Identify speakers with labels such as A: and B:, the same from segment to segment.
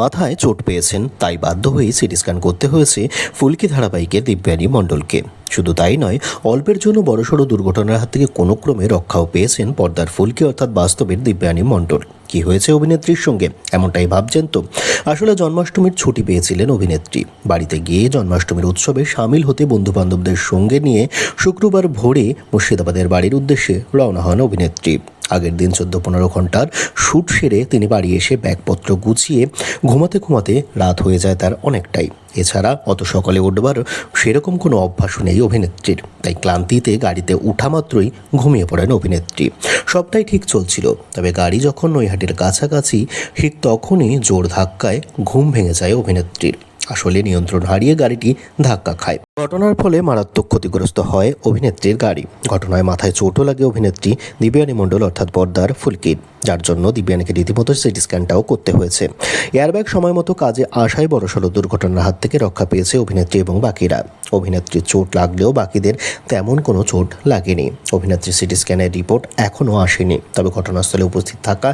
A: মাথায় চোট পেয়েছেন, তাই বাধ্য হয়েই সিটি স্ক্যান করতে হয়েছে ফুলকি ধারাবাহিকের দিব্যানী মণ্ডলকে। শুধু তাই নয়, অল্পের জন্য বড়সড় দুর্ঘটনার হাত থেকে কোনো ক্রমে রক্ষাও পেয়েছেন পর্দার ফুলকি অর্থাৎ বাস্তবের দিব্যানী মণ্ডল। কি হয়েছে অভিনেত্রীর সঙ্গে? এমনটাই ভাবছেন তো। আসলে জন্মাষ্টমীর ছুটি পেয়েছিলেন অভিনেত্রী। বাড়িতে গিয়ে জন্মাষ্টমীর উৎসবে সামিল হতে বন্ধুবান্ধবদের সঙ্গে নিয়ে শুক্রবার ভোরে মুর্শিদাবাদের বাড়ির উদ্দেশ্যে রওনা হন অভিনেত্রী। আগের দিন চোদ্দ পনেরো ঘণ্টার শ্যুট সেরে তিনি বাড়ি এসে ব্যাগপত্র গুছিয়ে ঘুমাতে ঘুমাতে রাত হয়ে যায় তার অনেকটাই। এছাড়া অত সকালে উঠবার সেরকম কোনো অভ্যাস নেই অভিনেত্রীর। তাই ক্লান্তিতে গাড়িতে উঠা মাত্রই ঘুমিয়ে পড়েন অভিনেত্রী। সবটাই ঠিক চলছিল। তবে গাড়ি যখন নৈহাটির কাছাকাছি, ঠিক তখনই জোর ধাক্কায় ঘুম ভেঙে যায় অভিনেত্রীর। আসলে নিয়ন্ত্রণ হারিয়ে গাড়িটি ধাক্কা খায়। ঘটনার ফলে মারাত্মক ক্ষতিগ্রস্ত হয় অভিনেত্রীর গাড়ি। ঘটনায় মাথায় চোটও লাগে অভিনেত্রী দিব্যানী মণ্ডল অর্থাৎ পর্দার ফুলকির। যার জন্য দিব্যানীকে রীতিমতো সিটি স্ক্যানটাও করতে হয়েছে। এয়ারব্যাগ সময় মতো কাজে আসায় বড়সড় দুর্ঘটনার হাত থেকে রক্ষা পেয়েছে অভিনেত্রী এবং বাকিরা। অভিনেত্রীর চোট লাগলেও বাকিদের তেমন কোনো চোট লাগেনি। অভিনেত্রী সিটি স্ক্যানের রিপোর্ট এখনও আসেনি। তবে ঘটনাস্থলে উপস্থিত থাকা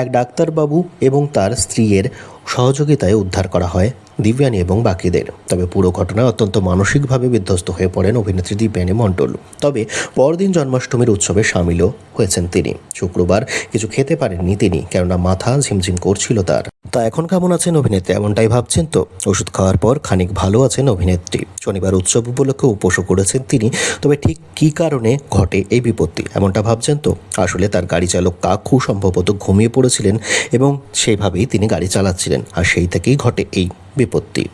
A: এক ডাক্তারবাবু এবং তার স্ত্রীর সহযোগিতায় উদ্ধার করা হয় দিব্যানী এবং বাকিদের। তবে পুরো ঘটনা অত্যন্ত মানসিকভাবে বিধ্বস্ত হয়ে পড়েন অভিনেত্রী দিব্যানী মণ্ডল। তবে পরদিন জন্মাষ্টমীর উৎসবে সামিলও হয়েছেন তিনি। শুক্রবার কিছু খেতে পারেননি তিনি, কেননা মাথা ঝিমঝিম করছিল তার। তা এখন কেমন আছেন অভিনেত্রী? এমনটাই ভাবছেন তো? ওষুধ খাওয়ার পর খানিক ভালো আছেন অভিনেত্রী। শনিবার উৎসব উপলক্ষে উপোসও করেছেন তিনি। তবে ঠিক কি কারণে ঘটে এই বিপত্তি? এমনটা ভাবছেন তো? আসলে তার গাড়ি চালক কাকু সম্ভবত ঘুমিয়ে পড়েছিলেন এবং সেইভাবেই তিনি গাড়ি চালাচ্ছিলেন। আর সেই থেকেই ঘটে এই বিপত্তি।